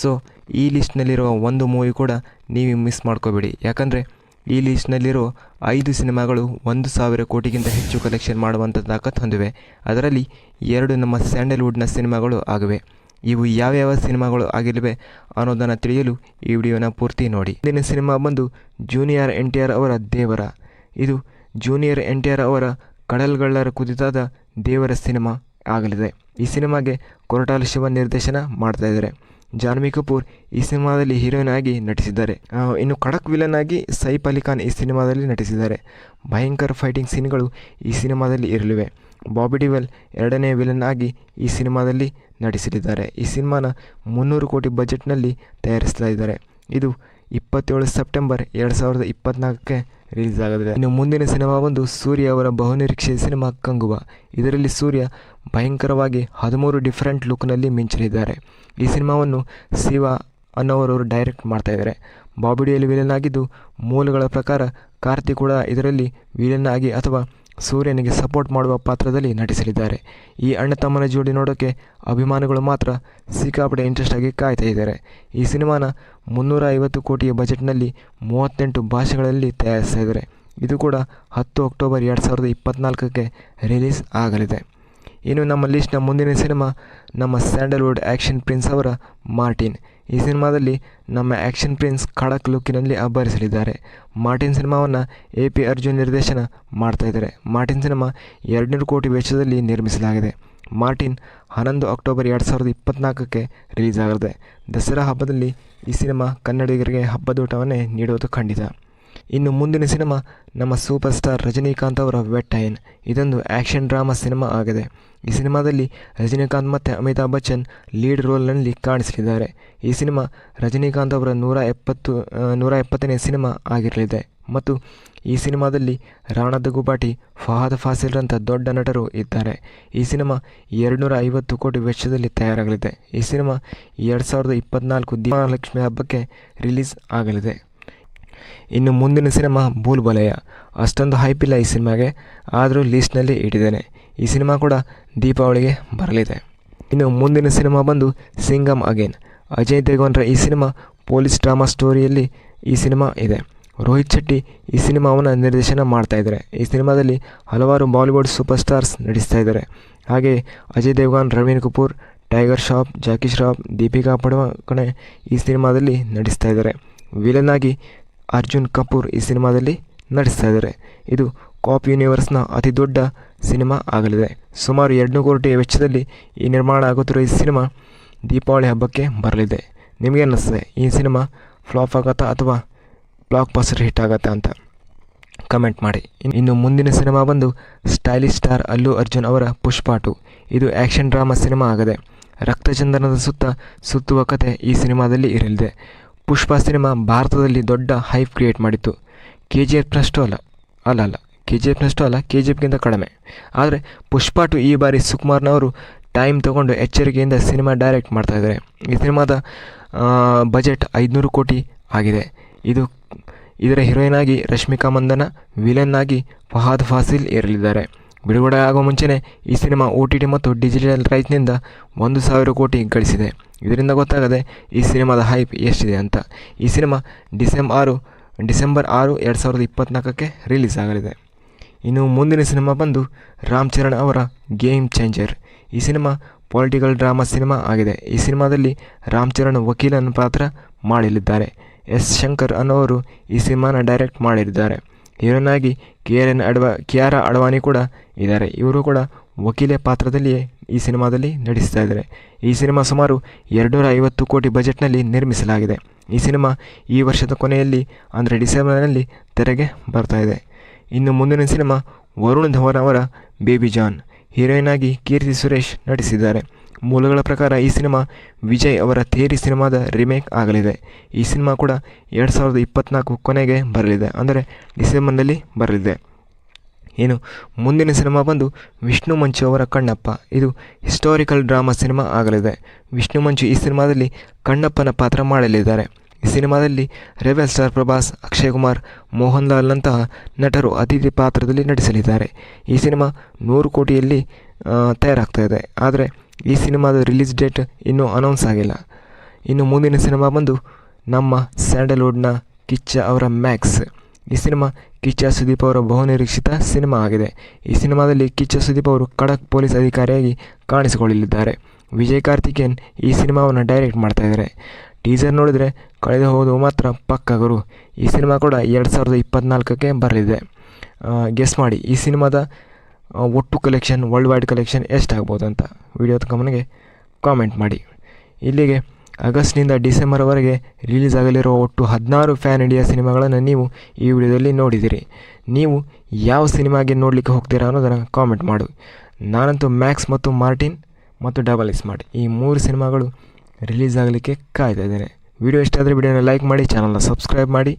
So ಈ ಲಿಸ್ಟ್ನಲ್ಲಿರುವ ಒಂದು movie ಕೂಡ ನೀವು ಮಿಸ್ ಮಾಡ್ಕೋಬೇಡಿ. ಯಾಕಂದರೆ ಈ ಲಿಸ್ಟ್ನಲ್ಲಿರೋ ಐದು ಸಿನಿಮಾಗಳು ಒಂದು ಸಾವಿರ ಕೋಟಿಗಿಂತ ಹೆಚ್ಚು ಕಲೆಕ್ಷನ್ ಮಾಡುವಂಥ ತಾಕತ್ ಹೊಂದಿವೆ. ಅದರಲ್ಲಿ ಎರಡು ನಮ್ಮ ಸ್ಯಾಂಡಲ್ವುಡ್ನ ಸಿನಿಮಾಗಳು ಆಗಿವೆ. ಇವು ಯಾವ್ಯಾವ ಸಿನಿಮಾಗಳು ಆಗಿಲ್ವೆ ಅನ್ನೋದನ್ನು ತಿಳಿಯಲು ಈ ವಿಡಿಯೋನ ಪೂರ್ತಿ ನೋಡಿ. ಇಂದಿನ ಸಿನಿಮಾ ಬಂದು ಜೂನಿಯರ್ ಎನ್ ಟಿ ಆರ್ ಅವರ ದೇವರ. ಇದು ಜೂನಿಯರ್ ಎನ್ ಟಿ ಆರ್ ಅವರ ಕಡಲ್ಗಳ್ಳರ ಕುದಿತಾದ ದೇವರ ಸಿನಿಮಾ ಆಗಲಿದೆ. ಈ ಸಿನಿಮಾಗೆ ಕೊರಟಾಲ ಶಿವ ನಿರ್ದೇಶನ ಮಾಡ್ತಾ ಜಾನ್ವಿ ಕಪೂರ್ ಈ ಸಿನಿಮಾದಲ್ಲಿ ಹೀರೋಯಿನ್ ಆಗಿ ನಟಿಸಿದ್ದಾರೆ ಇನ್ನು ಖಡಕ್ ವಿಲನ್ ಆಗಿ ಸೈಫ್ ಅಲಿ ಖಾನ್ ಈ ಸಿನಿಮಾದಲ್ಲಿ ನಟಿಸಿದ್ದಾರೆ. ಭಯಂಕರ ಫೈಟಿಂಗ್ ಸೀನ್ಗಳು ಈ ಸಿನಿಮಾದಲ್ಲಿ ಇರಲಿವೆ. ಬಾಬಿ ಡಿವೆಲ್ ಎರಡನೇ ವಿಲನ್ ಆಗಿ ಈ ಸಿನಿಮಾದಲ್ಲಿ ನಟಿಸಲಿದ್ದಾರೆ. ಈ ಸಿನಿಮಾನ ಮುನ್ನೂರು ಕೋಟಿ ಬಜೆಟ್ನಲ್ಲಿ ತಯಾರಿಸ್ತಾ ಇದ್ದಾರೆ. ಇದು ಇಪ್ಪತ್ತೇಳು ಸೆಪ್ಟೆಂಬರ್ ಎರಡು ಸಾವಿರದ ಇಪ್ಪತ್ನಾಲ್ಕಕ್ಕೆ ರಿಲೀಸ್ ಆಗಲಿದೆ ಇನ್ನು ಮುಂದಿನ ಸಿನಿಮಾ ಬಂದು ಸೂರ್ಯ ಅವರ ಬಹುನಿರೀಕ್ಷೆಯ ಸಿನಿಮಾ ಕಂಗುವ. ಇದರಲ್ಲಿ ಸೂರ್ಯ ಭಯಂಕರವಾಗಿ ಹದಿಮೂರು ಡಿಫ್ರೆಂಟ್ ಲುಕ್ನಲ್ಲಿ ಮಿಂಚಲಿದ್ದಾರೆ. ಈ ಸಿನಿಮಾವನ್ನು ಶಿವ ಅನ್ನೋರವರು ಡೈರೆಕ್ಟ್ ಮಾಡ್ತಾ ಇದ್ದಾರೆ. ಬಾಬಿಡಿಯಲ್ಲಿ ವಿಲನ್ ಆಗಿದ್ದು ಮೂಲಗಳ ಪ್ರಕಾರ ಕಾರ್ತಿ ಕೂಡ ಇದರಲ್ಲಿ ವಿಲನ್ ಆಗಿ ಅಥವಾ ಸೂರ್ಯನಿಗೆ ಸಪೋರ್ಟ್ ಮಾಡುವ ಪಾತ್ರದಲ್ಲಿ ನಟಿಸಲಿದ್ದಾರೆ. ಈ ಅಣ್ಣ ತಮ್ಮನ ಜೋಡಿ ನೋಡೋಕ್ಕೆ ಅಭಿಮಾನಿಗಳು ಮಾತ್ರ ಸಿಕ್ಕಾಪಟ್ಟೆ ಇಂಟ್ರೆಸ್ಟ್ ಆಗಿ ಕಾಯ್ತಾ ಇದ್ದಾರೆ. ಈ ಸಿನಿಮಾನ ಮುನ್ನೂರ ಐವತ್ತು ಕೋಟಿಯ ಬಜೆಟ್ನಲ್ಲಿ ಮೂವತ್ತೆಂಟು ಭಾಷೆಗಳಲ್ಲಿ ತಯಾರಿಸ್ತಾ ಇದ್ದಾರೆ. ಇದು ಕೂಡ ಹತ್ತು ಅಕ್ಟೋಬರ್ ಎರಡು ಸಾವಿರದ ಇಪ್ಪತ್ತ್ನಾಲ್ಕಕ್ಕೆ ರಿಲೀಸ್ ಆಗಲಿದೆ. ಇನ್ನು ನಮ್ಮ ಲಿಸ್ಟ್ನ ಮುಂದಿನ ಸಿನಿಮಾ, ನಮ್ಮ ಸ್ಯಾಂಡಲ್ವುಡ್ ಆ್ಯಕ್ಷನ್ ಪ್ರಿನ್ಸ್ ಅವರ ಮಾರ್ಟಿನ್. ಈ ಸಿನಿಮಾದಲ್ಲಿ ನಮ್ಮ ಆ್ಯಕ್ಷನ್ ಪ್ರಿನ್ಸ್ ಖಡಕ್ ಲುಕ್ಕಿನಲ್ಲಿ ಅಬ್ಬರಿಸಲಿದ್ದಾರೆ. ಮಾರ್ಟಿನ್ ಸಿನಿಮಾವನ್ನು ಎ ಪಿ ಅರ್ಜುನ್ ನಿರ್ದೇಶನ ಮಾಡ್ತಾ ಇದ್ದಾರೆ. ಮಾರ್ಟಿನ್ ಸಿನಿಮಾ ಎರಡುನೂರು ಕೋಟಿ ವೆಚ್ಚದಲ್ಲಿ ನಿರ್ಮಿಸಲಾಗಿದೆ. ಮಾರ್ಟಿನ್ ಹನ್ನೊಂದು ಅಕ್ಟೋಬರ್ ಎರಡು ಸಾವಿರದ ಇಪ್ಪತ್ತ್ನಾಲ್ಕಕ್ಕೆ ರಿಲೀಸ್ ಆಗಲಿದೆ. ದಸರಾ ಹಬ್ಬದಲ್ಲಿ ಈ ಸಿನಿಮಾ ಕನ್ನಡಿಗರಿಗೆ ಹಬ್ಬದೂಟವನ್ನೇ ನೀಡೋದು ಖಂಡಿತ. ಇನ್ನು ಮುಂದಿನ ಸಿನಿಮಾ ನಮ್ಮ ಸೂಪರ್ ಸ್ಟಾರ್ ರಜನಿಕಾಂತ್ ಅವರ ವೆಟ್ಟೈನ್ ಇದೊಂದು ಆ್ಯಕ್ಷನ್ ಡ್ರಾಮಾ ಸಿನಿಮಾ ಆಗಿದೆ. ಈ ಸಿನಿಮಾದಲ್ಲಿ ರಜನಿಕಾಂತ್ ಮತ್ತು ಅಮಿತಾಬ್ ಬಚ್ಚನ್ ಲೀಡ್ ರೋಲ್ನಲ್ಲಿ ಕಾಣಿಸಲಿದ್ದಾರೆ. ಈ ಸಿನಿಮಾ ರಜನಿಕಾಂತ್ ಅವರ ನೂರ ಎಪ್ಪತ್ತು ನೂರ ಎಪ್ಪತ್ತನೇ ಸಿನಿಮಾ ಆಗಿರಲಿದೆ. ಮತ್ತು ಈ ಸಿನಿಮಾದಲ್ಲಿ ರಾಣದ ಗುಬಾಟಿ ಫಹಾದ್ ಫಾಸಿಲ್ರಂಥ ದೊಡ್ಡ ನಟರು ಇದ್ದಾರೆ. ಈ ಸಿನಿಮಾ ಎರಡುನೂರ ಐವತ್ತು ಕೋಟಿ ವೆಚ್ಚದಲ್ಲಿ ತಯಾರಾಗಲಿದೆ. ಈ ಸಿನಿಮಾ ಎರಡು ಸಾವಿರದ ಇಪ್ಪತ್ತ್ನಾಲ್ಕು ದೀಪಾಲಕ್ಷ್ಮಿ ಹಬ್ಬಕ್ಕೆ ರಿಲೀಸ್ ಆಗಲಿದೆ. ಇನ್ನು ಮುಂದಿನ ಸಿನಿಮಾ ಭೂಲ್ ಬಲಯ ಅಷ್ಟೊಂದು ಹೈಪ್ ಇಲ್ಲ ಈ ಸಿನಿಮಾಗೆ, ಆದರೂ ಲೀಸ್ಟ್ನಲ್ಲಿ ಇಟ್ಟಿದ್ದೇನೆ. ಈ ಸಿನಿಮಾ ಕೂಡ ದೀಪಾವಳಿಗೆ ಬರಲಿದೆ. ಇನ್ನು ಮುಂದಿನ ಸಿನಿಮಾ ಬಂದು ಸಿಂಗಮ್ ಅಗೇನ್. ಅಜಯ್ ದೇವಗನ್ರ ಈ ಸಿನಿಮಾ ಪೊಲೀಸ್ ಡ್ರಾಮಾ ಸ್ಟೋರಿಯಲ್ಲಿ ಈ ಸಿನಿಮಾ ಇದೆ. ರೋಹಿತ್ ಶೆಟ್ಟಿ ಈ ಸಿನಿಮಾವನ್ನು ನಿರ್ದೇಶನ ಮಾಡ್ತಾ ಇದ್ದಾರೆ. ಈ ಸಿನಿಮಾದಲ್ಲಿ ಹಲವಾರು ಬಾಲಿವುಡ್ ಸೂಪರ್ ಸ್ಟಾರ್ಸ್ ನಟಿಸ್ತಾ ಇದ್ದಾರೆ. ಹಾಗೆ ಅಜಯ್ ದೇವಗನ್, ರವೀನ್ ಕಪೂರ್, ಟೈಗರ್ ಶ್ರಾಫ್, ಜಾಕಿ ಶ್ರಾಫ್, ದೀಪಿಕಾ ಪಡುವಣೆ ಈ ಸಿನಿಮಾದಲ್ಲಿ ನಟಿಸ್ತಾ ಇದ್ದಾರೆ. ವಿಲನ್ ಆಗಿ ಅರ್ಜುನ್ ಕಪೂರ್ ಈ ಸಿನಿಮಾದಲ್ಲಿ ನಟಿಸ್ತಾ ಇದ್ದಾರೆ. ಇದು ಕಾಪ್ ಯೂನಿವರ್ಸ್ನ ಅತಿ ದೊಡ್ಡ ಸಿನಿಮಾ ಆಗಲಿದೆ. ಸುಮಾರು ಎರಡು ಕೋಟಿ ವೆಚ್ಚದಲ್ಲಿ ಈ ನಿರ್ಮಾಣ ಆಗುತ್ತಿರುವ ಈ ಸಿನಿಮಾ ದೀಪಾವಳಿ ಹಬ್ಬಕ್ಕೆ ಬರಲಿದೆ. ನಿಮಗೆ ಅನ್ನಿಸ್ತದೆ, ಈ ಸಿನಿಮಾ ಫ್ಲಾಪ್ ಆಗತ್ತಾ ಅಥವಾ ಬ್ಲಾಕ್ ಬಸ್ಟರ್ ಹಿಟ್ ಆಗತ್ತಾ ಅಂತ? ಕಮೆಂಟ್ ಮಾಡಿ. ಇನ್- ಇನ್ನು ಮುಂದಿನ ಸಿನಿಮಾ ಬಂದು ಸ್ಟೈಲಿಶ್ ಸ್ಟಾರ್ ಅಲ್ಲು ಅರ್ಜುನ್ ಅವರ ಪುಷ್ಪಾಟು. ಇದು ಆ್ಯಕ್ಷನ್ ಡ್ರಾಮಾ ಸಿನಿಮಾ ಆಗಿದೆ ರಕ್ತಚಂದನದ ಸುತ್ತ ಸುತ್ತುವ ಕತೆ ಈ ಸಿನಿಮಾದಲ್ಲಿ ಇರಲಿದೆ. ಪುಷ್ಪ ಸಿನಿಮಾ ಭಾರತದಲ್ಲಿ ದೊಡ್ಡ ಹೈಪ್ ಕ್ರಿಯೇಟ್ ಮಾಡಿತ್ತು. ಕೆ ಜಿ ಎಫ್ನಷ್ಟು ಅಲ್ಲ ಅಲ್ಲ ಅಲ್ಲ. ಕೆ ಜಿ ಎಫ್ನಷ್ಟು ಅಲ್ಲ ಕೆ ಜಿ ಎಫ್ಗಿಂತ ಕಡಿಮೆ. ಆದರೆ ಪುಷ್ಪ ಟು ಈ ಬಾರಿ ಸುಕುಮಾರ್ನವರು ಟೈಮ್ ತಗೊಂಡು ಎಚ್ಚರಿಕೆಯಿಂದ ಸಿನಿಮಾ ಡೈರೆಕ್ಟ್ ಮಾಡ್ತಾ ಇದ್ದಾರೆ. ಈ ಸಿನಿಮಾದ ಬಜೆಟ್ ಐದುನೂರು ಕೋಟಿ ಆಗಿದೆ. ಇದು, ಇದರ ಹೀರೋಯಿನ್ ಆಗಿ ರಶ್ಮಿಕಾ ಮಂದನ, ವಿಲನ್ ಆಗಿ ಫಹಾದ್ ಫಾಸಿಲ್ ಇರಲಿದ್ದಾರೆ ಬಿಡುಗಡೆ ಆಗುವ ಮುಂಚೆನೇ ಈ ಸಿನಿಮಾ ಒ ಟಿ ಟಿ ಮತ್ತು ಡಿಜಿಟಲ್ ರೈಟ್ನಿಂದ ಒಂದು ಸಾವಿರ ಕೋಟಿ ಗಳಿಸಿದೆ. ಇದರಿಂದ ಗೊತ್ತಾಗದೆ ಈ ಸಿನಿಮಾದ ಹೈಪ್ ಎಷ್ಟಿದೆ ಅಂತ. ಈ ಸಿನಿಮಾ ಡಿಸೆಂಬರ್ ಆರು ಡಿಸೆಂಬರ್ ಆರು ಎರಡು ಸಾವಿರದ ಇಪ್ಪತ್ತ್ನಾಲ್ಕಕ್ಕೆ ರಿಲೀಸ್ ಆಗಲಿದೆ. ಇನ್ನು ಮುಂದಿನ ಸಿನಿಮಾ ಬಂದು ರಾಮ್ ಚರಣ್ ಅವರ ಗೇಮ್ ಚೇಂಜರ್. ಈ ಸಿನಿಮಾ ಪೊಲಿಟಿಕಲ್ ಡ್ರಾಮಾ ಸಿನಿಮಾ ಆಗಿದೆ. ಈ ಸಿನಿಮಾದಲ್ಲಿ ರಾಮ್ ಚರಣ್ ವಕೀಲನ ಪಾತ್ರ ಮಾಡಲಿದ್ದಾರೆ. ಎಸ್. ಶಂಕರ್ ಅನ್ನೋರು ಈ ಸಿನಿಮಾನ ಡೈರೆಕ್ಟ್ ಮಾಡಿದ್ದಾರೆ. ಹೀರೋಯಿನ್ ಆಗಿ ಕೆ ಆರ್ ಎನ್ ಅಡ್ವಾ ಕೆ ಆರ್ ಅಡ್ವಾಣಿ ಕೂಡ ಇದ್ದಾರೆ. ಇವರು ಕೂಡ ವಕೀಲೆ ಪಾತ್ರದಲ್ಲಿಯೇ ಈ ಸಿನಿಮಾದಲ್ಲಿ ನಟಿಸ್ತಾ ಇದ್ದಾರೆ. ಈ ಸಿನಿಮಾ ಸುಮಾರು ಎರಡುನೂರ ಐವತ್ತು ಕೋಟಿ ಬಜೆಟ್ನಲ್ಲಿ ನಿರ್ಮಿಸಲಾಗಿದೆ. ಈ ಸಿನಿಮಾ ಈ ವರ್ಷದ ಕೊನೆಯಲ್ಲಿ ಅಂದರೆ ಡಿಸೆಂಬರ್ನಲ್ಲಿ ತೆರೆಗೆ ಬರ್ತಾ ಇದೆ. ಇನ್ನು ಮುಂದಿನ ಸಿನಿಮಾ ವರುಣ್ ಧವನ್ ಅವರ ಬೇಬಿ ಜಾನ್. ಹೀರೋಯಿನ್ ಆಗಿ ಕೀರ್ತಿ ಸುರೇಶ್ ನಟಿಸಿದ್ದಾರೆ. ಮೂಲಗಳ ಪ್ರಕಾರ ಈ ಸಿನಿಮಾ ವಿಜಯ್ ಅವರ ಥೇರಿ ಸಿನಿಮಾದ ರಿಮೇಕ್ ಆಗಲಿದೆ. ಈ ಸಿನಿಮಾ ಕೂಡ ಎರಡು ಸಾವಿರದ ಇಪ್ಪತ್ತ್ನಾಲ್ಕು ಕೊನೆಗೆ ಬರಲಿದೆ, ಅಂದರೆ ಡಿಸೆಂಬರ್ನಲ್ಲಿ ಬರಲಿದೆ. ಏನು ಮುಂದಿನ ಸಿನಿಮಾ ಬಂದು ವಿಷ್ಣು ಮಂಚು ಅವರ ಕಣ್ಣಪ್ಪ. ಇದು ಹಿಸ್ಟಾರಿಕಲ್ ಡ್ರಾಮಾ ಸಿನಿಮಾ ಆಗಲಿದೆ. ವಿಷ್ಣು ಮಂಚು ಈ ಸಿನಿಮಾದಲ್ಲಿ ಕಣ್ಣಪ್ಪನ ಪಾತ್ರ ಮಾಡಲಿದ್ದಾರೆ. ಈ ಸಿನಿಮಾದಲ್ಲಿ ರೆಬೆಲ್ ಸ್ಟಾರ್ ಪ್ರಭಾಸ್, ಅಕ್ಷಯ್ ಕುಮಾರ್ ಮೋಹನ್ ಲಾಲ್ನಂತಹ ನಟರು ಅತಿಥಿ ಪಾತ್ರದಲ್ಲಿ ನಟಿಸಲಿದ್ದಾರೆ. ಈ ಸಿನಿಮಾ ನೂರು ಕೋಟಿಯಲ್ಲಿ ತಯಾರಾಗ್ತಾ ಇದೆ. ಆದರೆ ಈ ಸಿನಿಮಾದ ರಿಲೀಸ್ ಡೇಟ್ ಇನ್ನೂ ಅನೌನ್ಸ್ ಆಗಿಲ್ಲ. ಇನ್ನು ಮುಂದಿನ ಸಿನಿಮಾ ಬಂದು ನಮ್ಮ ಸ್ಯಾಂಡಲ್ವುಡ್ನ ಕಿಚ್ಚ ಅವರ ಮ್ಯಾಕ್ಸ್ ಈ ಸಿನಿಮಾ ಕಿಚ್ಚ ಸುದೀಪ್ ಅವರ ಬಹುನಿರೀಕ್ಷಿತ ಸಿನಿಮಾ ಆಗಿದೆ. ಈ ಸಿನಿಮಾದಲ್ಲಿ ಕಿಚ್ಚ ಸುದೀಪ್ ಅವರು ಖಡಕ್ ಪೊಲೀಸ್ ಅಧಿಕಾರಿಯಾಗಿ ಕಾಣಿಸಿಕೊಳ್ಳಲಿದ್ದಾರೆ. ವಿಜಯ್ ಕಾರ್ತಿಕೇನ್ ಈ ಸಿನಿಮಾವನ್ನು ಡೈರೆಕ್ಟ್ ಮಾಡ್ತಾ ಇದ್ದಾರೆ ಟೀಸರ್ ನೋಡಿದರೆ ಕಳೆದು ಹೋದು ಮಾತ್ರ ಪಕ್ಕ ಗುರು. ಈ ಸಿನಿಮಾ ಕೂಡ ಎರಡು ಸಾವಿರದ ಇಪ್ಪತ್ತ್ನಾಲ್ಕಕ್ಕೆ ಬರಲಿದೆ. ಗೆಸ್ ಮಾಡಿ. ಈ ಸಿನಿಮಾದ ಒಟ್ಟು ಕಲೆಕ್ಷನ್ ವರ್ಲ್ಡ್ ವೈಡ್ ಕಲೆಕ್ಷನ್ ಎಷ್ಟಾಗ್ಬೋದು ಅಂತ ವಿಡಿಯೋದ ಗಮನಿಗೆ ಕಾಮೆಂಟ್ ಮಾಡಿ. ಇಲ್ಲಿಗೆ ಆಗಸ್ಟ್ನಿಂದ ಡಿಸೆಂಬರ್ವರೆಗೆ ರಿಲೀಸ್ ಆಗಲಿರುವ ಒಟ್ಟು ಹದಿನಾರು ಫ್ಯಾನ್ ಇಂಡಿಯಾ ಸಿನಿಮಾಗಳನ್ನು ನೀವು ಈ ವಿಡಿಯೋದಲ್ಲಿ ನೋಡಿದಿರಿ. ನೀವು ಯಾವ ಸಿನಿಮಾಗೆ ನೋಡಲಿಕ್ಕೆ ಹೋಗ್ತೀರಾ ಅನ್ನೋದನ್ನು ಕಾಮೆಂಟ್ ಮಾಡು. ನಾನಂತೂ ಮ್ಯಾಕ್ಸ್ ಮತ್ತು ಮಾರ್ಟಿನ್ ಮತ್ತು ಡಬಲ್ ಸ್ಮಾರ್ಟ್ ಈ ಮೂರು ಸಿನಿಮಾಗಳು ರಿಲೀಸ್ ಆಗಲಿಕ್ಕೆ ಕಾಯ್ತಾ ಇದ್ದೇನೆ. ವಿಡಿಯೋ ಇಷ್ಟ ವಿಡಿಯೋನ ಲೈಕ್ ಮಾಡಿ ಚಾನಲ್ನ ಸಬ್ಸ್ಕ್ರೈಬ್ ಮಾಡಿ.